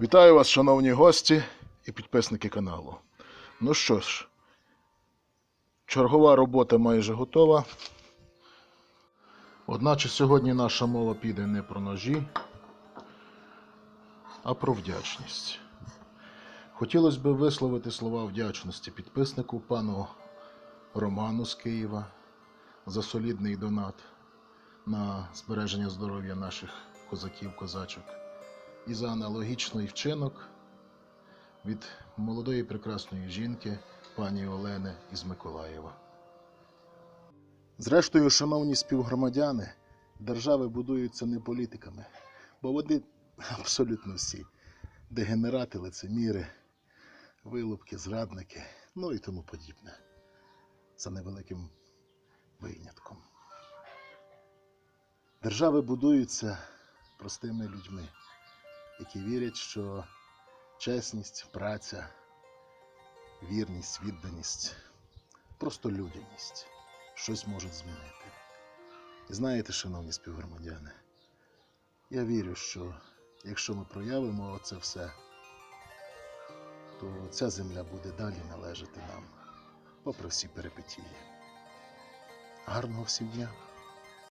Вітаю вас, шановні гості і підписники каналу. Ну що ж, чергова робота майже готова. Одначе сьогодні наша мова піде не про ножі, а про вдячність. Хотілося б висловити слова вдячності підписнику пану Роману з Києва за солідний донат на збереження здоров'я наших козаків-козачок і за аналогічний вчинок від молодої прекрасної жінки пані Олени із Миколаєва. Зрештою, шановні співгромадяни, держави будуються не політиками, бо вони абсолютно всі дегенерати, лицеміри, вилупки, зрадники, ну і тому подібне. За невеликим винятком. Держави будуються простими людьми які вірять, що чесність, праця, вірність, відданість, просто людяність щось можуть змінити. І знаєте, шановні співгромадяни, я вірю, що якщо ми проявимо це все, то ця земля буде далі належати нам, попри всі перипетії. Гарного всім дня!